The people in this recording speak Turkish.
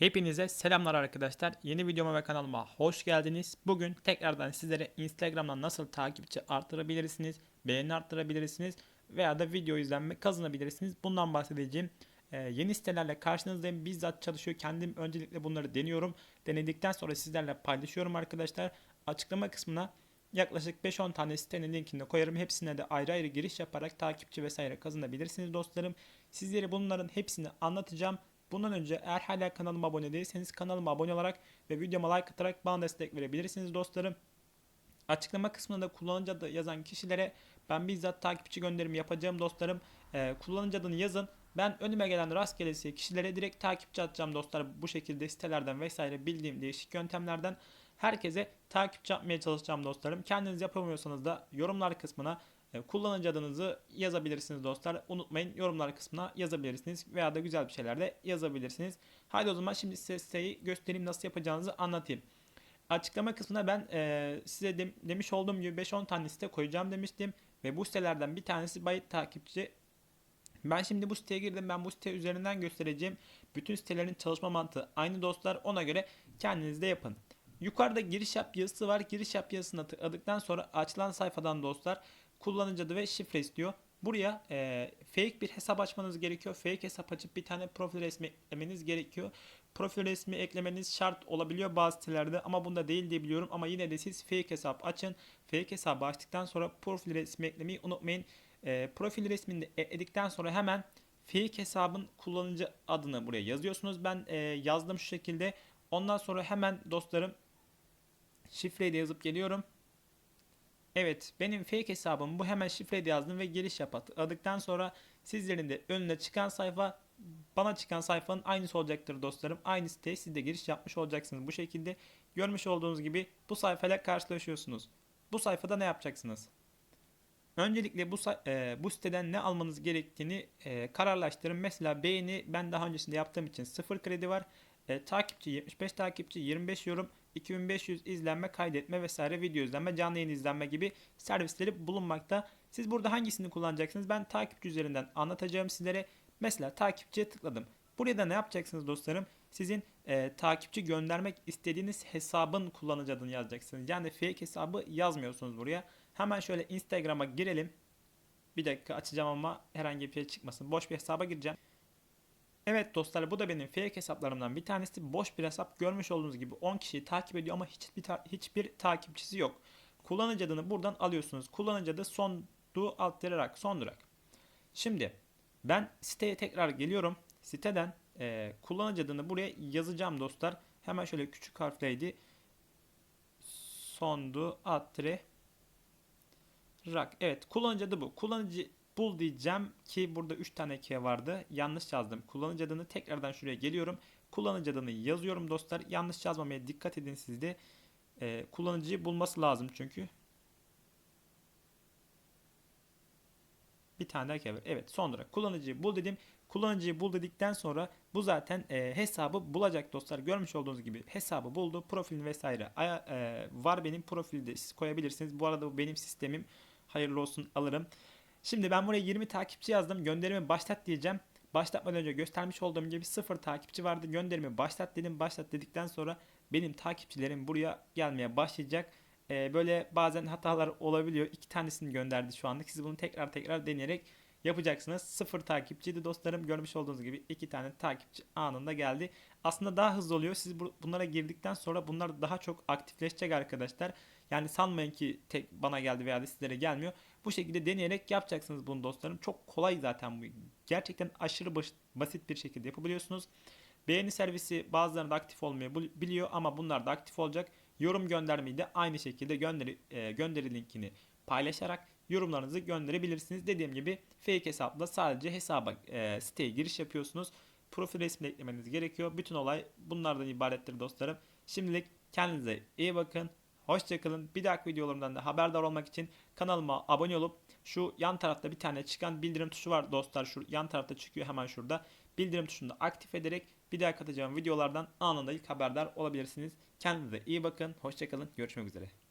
Hepinize selamlar arkadaşlar. Yeni videoma ve kanalıma hoş geldiniz. Bugün tekrardan sizlere Instagram'dan nasıl takipçi arttırabilirsiniz, beğeni arttırabilirsiniz veya da video izlenme kazanabilirsiniz. Bundan bahsedeceğim. Ee, yeni sitelerle karşınızdayım. Bizzat çalışıyor. Kendim öncelikle bunları deniyorum. Denedikten sonra sizlerle paylaşıyorum arkadaşlar. Açıklama kısmına yaklaşık 5-10 tane sitenin linkini koyarım. Hepsine de ayrı ayrı giriş yaparak takipçi vesaire kazanabilirsiniz dostlarım. Sizlere bunların hepsini anlatacağım. Bundan önce eğer hala kanalıma abone değilseniz kanalıma abone olarak ve videoma like atarak bana destek verebilirsiniz dostlarım. Açıklama kısmında kullanıcı adı yazan kişilere ben bizzat takipçi gönderimi yapacağım dostlarım. Ee, kullanıcı adını yazın. Ben önüme gelen rastgelesi kişilere direkt takipçi atacağım dostlar. Bu şekilde sitelerden vesaire bildiğim değişik yöntemlerden herkese takipçi yapmaya çalışacağım dostlarım. Kendiniz yapamıyorsanız da yorumlar kısmına Kullanıcı adınızı yazabilirsiniz dostlar. Unutmayın yorumlar kısmına yazabilirsiniz veya da güzel bir şeyler de yazabilirsiniz. Haydi o zaman şimdi size siteyi göstereyim nasıl yapacağınızı anlatayım. Açıklama kısmına ben e, size de, demiş olduğum gibi 5-10 tane site koyacağım demiştim. Ve bu sitelerden bir tanesi Bayit takipçi. Ben şimdi bu siteye girdim. Ben bu site üzerinden göstereceğim. Bütün sitelerin çalışma mantığı aynı dostlar. Ona göre kendiniz de yapın. Yukarıda giriş yap yazısı var. Giriş yap yazısına tıkladıktan sonra açılan sayfadan dostlar kullanıcı adı ve şifre istiyor. Buraya e, fake bir hesap açmanız gerekiyor. Fake hesap açıp bir tane profil resmi eklemeniz gerekiyor. Profil resmi eklemeniz şart olabiliyor bazı sitelerde ama bunda değil diye biliyorum. Ama yine de siz fake hesap açın. Fake hesabı açtıktan sonra profil resmi eklemeyi unutmayın. E, profil resmini ekledikten sonra hemen fake hesabın kullanıcı adını buraya yazıyorsunuz. Ben e, yazdım şu şekilde. Ondan sonra hemen dostlarım şifreyi de yazıp geliyorum. Evet benim fake hesabım bu hemen şifreyi de yazdım ve giriş yap tıkladıktan sonra sizlerin de önüne çıkan sayfa bana çıkan sayfanın aynısı olacaktır dostlarım. Aynı siteye siz de giriş yapmış olacaksınız. Bu şekilde görmüş olduğunuz gibi bu sayfayla karşılaşıyorsunuz. Bu sayfada ne yapacaksınız? Öncelikle bu e, bu siteden ne almanız gerektiğini e, kararlaştırın. Mesela beğeni ben daha öncesinde yaptığım için sıfır kredi var. E, takipçi 75 takipçi 25 yorum 2500 izlenme kaydetme vesaire video izlenme canlı yayın izlenme gibi servisleri bulunmakta. Siz burada hangisini kullanacaksınız? Ben takipçi üzerinden anlatacağım sizlere. Mesela takipçiye tıkladım. Buraya da ne yapacaksınız dostlarım? Sizin e, takipçi göndermek istediğiniz hesabın kullanıcı adını yazacaksınız. Yani fake hesabı yazmıyorsunuz buraya. Hemen şöyle Instagram'a girelim. Bir dakika açacağım ama herhangi bir şey çıkmasın. Boş bir hesaba gireceğim. Evet dostlar bu da benim fake hesaplarımdan bir tanesi. Boş bir hesap görmüş olduğunuz gibi 10 kişiyi takip ediyor ama hiçbir, ta- hiçbir takipçisi yok. Kullanıcı adını buradan alıyorsunuz. Kullanıcı adı son du alt tirarak son durak. Şimdi ben siteye tekrar geliyorum. Siteden e, kullanıcı adını buraya yazacağım dostlar. Hemen şöyle küçük harfleydi. Sondu alt rak. Evet kullanıcı adı bu. Kullanıcı bul diyeceğim ki burada 3 tane key vardı. Yanlış yazdım. Kullanıcı adını tekrardan şuraya geliyorum. Kullanıcı adını yazıyorum dostlar. Yanlış yazmamaya dikkat edin sizde. Ee, kullanıcıyı bulması lazım çünkü. Bir tane daha key var. Evet sonra kullanıcıyı bul dedim. Kullanıcıyı bul dedikten sonra bu zaten e, hesabı bulacak dostlar. Görmüş olduğunuz gibi hesabı buldu. Profilin vesaire e, var benim profilde siz koyabilirsiniz. Bu arada bu benim sistemim. Hayırlı olsun alırım. Şimdi ben buraya 20 takipçi yazdım. Gönderimi başlat diyeceğim. Başlatmadan önce göstermiş olduğum gibi 0 takipçi vardı. Gönderimi başlat dedim. Başlat dedikten sonra benim takipçilerim buraya gelmeye başlayacak. Ee, böyle bazen hatalar olabiliyor. İki tanesini gönderdi şu anlık. Siz bunu tekrar tekrar deneyerek yapacaksınız. Sıfır takipçiydi dostlarım. Görmüş olduğunuz gibi iki tane takipçi anında geldi. Aslında daha hızlı oluyor. Siz bunlara girdikten sonra bunlar daha çok aktifleşecek arkadaşlar. Yani sanmayın ki tek bana geldi veya da sizlere gelmiyor. Bu şekilde deneyerek yapacaksınız bunu dostlarım. Çok kolay zaten bu. Gerçekten aşırı basit bir şekilde yapabiliyorsunuz. Beğeni servisi bazılarında aktif olmuyor biliyor ama bunlar da aktif olacak. Yorum göndermeyi de aynı şekilde gönderi, e, gönderi linkini paylaşarak yorumlarınızı gönderebilirsiniz. Dediğim gibi fake hesapla sadece hesaba e, siteye giriş yapıyorsunuz. Profil resmi eklemeniz gerekiyor. Bütün olay bunlardan ibarettir dostlarım. Şimdilik kendinize iyi bakın. Hoşçakalın. Bir dahaki videolarımdan da haberdar olmak için kanalıma abone olup şu yan tarafta bir tane çıkan bildirim tuşu var dostlar. Şu yan tarafta çıkıyor hemen şurada. Bildirim tuşunu da aktif ederek bir daha katacağım videolardan anında ilk haberdar olabilirsiniz. Kendinize iyi bakın. Hoşçakalın. Görüşmek üzere.